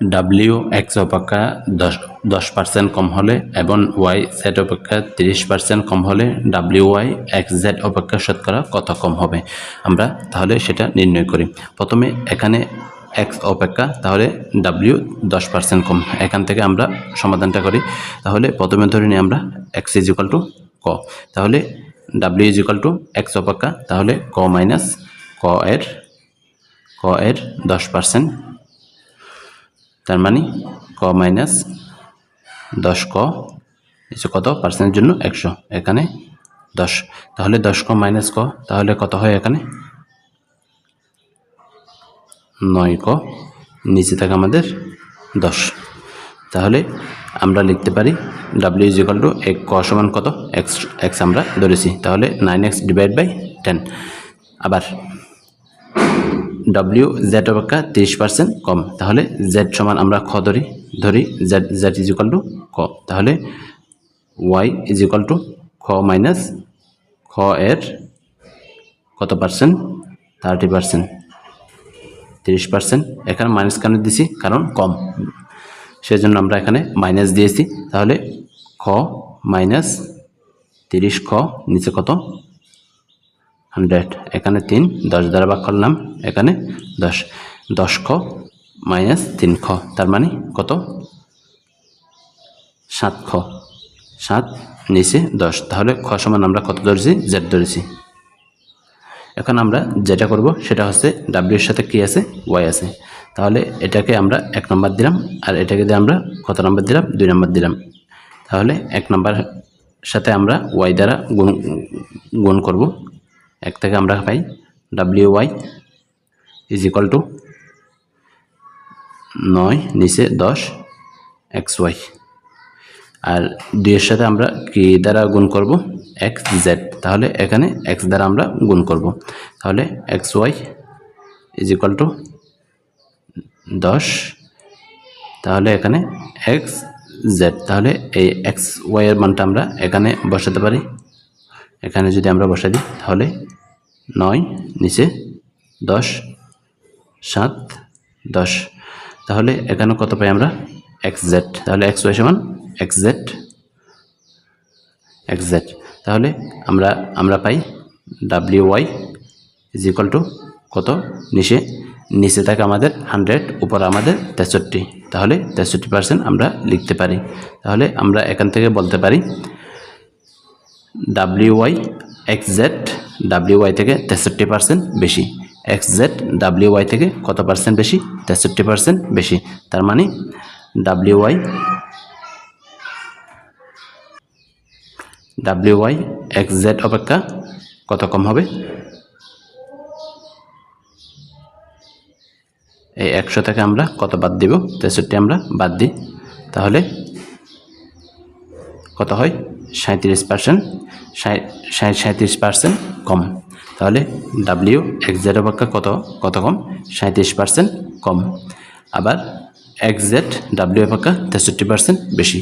W x অপেক্ষা দশ দশ পার্সেন্ট কম হলে এবং ওয়াই জেড অপেক্ষা তিরিশ পার্সেন্ট কম হলে ডাব্লিউ ওয়াই এক্স জেড অপেক্ষা শতকরা কত কম হবে? আমরা তাহলে সেটা নির্ণয় করি। প্রথমে এখানে এক্স অপেক্ষা, তাহলে ডাব্লিউ দশ পার্সেন্ট কম। এখান থেকে আমরা সমাধানটা করি। তাহলে প্রথমে ধরে নিই আমরা এক্স ইজ ইকাল টু ক। তাহলে W is equal to X অপেক্ষা, তাহলে ক মাইনাস ক এর ক এর দশ পার্সেন্ট তার মানে ক মাইনাস দশ ক এসে কত? পার্সেন্টের জন্য একশো। এখানে দশ। তাহলে দশ ক মাইনাস ক, তাহলে কত হয় এখানে? নয় ক। নিচে থাকে আমাদের দশ। তাহলে আমরা লিখতে পারি ডাব্লিউ ইজ ইকাল টু এক ক সমান কত? এক্স এক্স আমরা ধরেছি। তাহলে nine X divide by ten আবার ডাব্লিউ জেড অপেক্ষা তিরিশ পার্সেন্ট কম। তাহলে জেড সমান আমরা খ ধরি ধরি Z Z is equal to ক। তাহলে ওয়াই ইজ ইকাল টু খ মাইনাস খ এর কত পার্সেন্ট থার্টি পার্সেন্ট তিরিশ পার্সেন্ট এখানে মাইনাস কেন দিছি? কারণ কম। সেজন্য আমরা এখানে মাইনাস দিয়েছি। তাহলে খ মাইনাস তিরিশ খ, নিচে কত? হান্ড্রেড। এখানে তিন, দশ দ্বারা ভাগ করলাম, এখানে দশ। দশ খ মাইনাস তিন খ, তার মানে কত? সাত খ। সাত নিচে দশ। তাহলে খ সমান আমরা কত ধরেছি? জেড ধরেছি। এখন আমরা যেটা করব সেটা হচ্ছে ডাব্লিউর সাথে কী আছে? ওয়াই আছে। তাহলে এটাকে আমরা এক নম্বর দিলাম, আর এটাকে দিয়ে আমরা কত নম্বর দিলাম? দুই নম্বর দিলাম। তাহলে এক নম্বর সাথে আমরা ওয়াই দ্বারা গুণ গুণ করব। এক থেকে আমরা পাই। W Y is equal to নয়, নিচে দশ এক্স ওয়াই আর দুইয়ের সাথে আমরা কি দ্বারা গুণ করব? এক্স জেড তাহলে এখানে এক্স দ্বারা আমরা গুণ করব। তাহলে X Y is equal to দশ। তাহলে এখানে এক্স জেড তাহলে এই এক্স ওয়াইয়ের মানটা আমরা এখানে বসাতে পারি। এখানে যদি আমরা বসা দিই, তাহলে নয়, নিচে দশ, সাত, দশ। তাহলে এখানে কত পাই আমরা? এক্স জেড তাহলে এক্স ওয়াই সমান এক্স জেড এক্স জেড তাহলে আমরা আমরা পাই W Y is equal to কত? নিচে নিচে থাকে আমাদের হান্ড্রেড উপর আমাদের তেষট্টি। তাহলে তেষট্টি পার্সেন্ট আমরা লিখতে পারি। তাহলে আমরা এখান থেকে বলতে পারি W Y X Z W Y থেকে তেষট্টি পার্সেন্ট বেশি। এক্স জেড ডাব্লিউ ওয়াই থেকে কত পার্সেন্ট বেশি? তেষট্টি পার্সেন্ট বেশি। তার মানে W Y W Y X Z অপেক্ষা কত কম হবে? এই একশো থেকে আমরা কত বাদ দিব? তেষট্টি আমরা বাদ দিই। তাহলে কত হয়? সাঁত্রিশ পার্সেন্ট সাঁত্রিশ পার্সেন্ট কম। তাহলে ডাব্লিউ এক্স জেড অপেক্ষা কত? কত কম? সাঁত্রিশ পার্সেন্ট কম। আবার এক্স জেড ডাব্লিউ অপেক্ষা তেষট্টি পার্সেন্ট বেশি।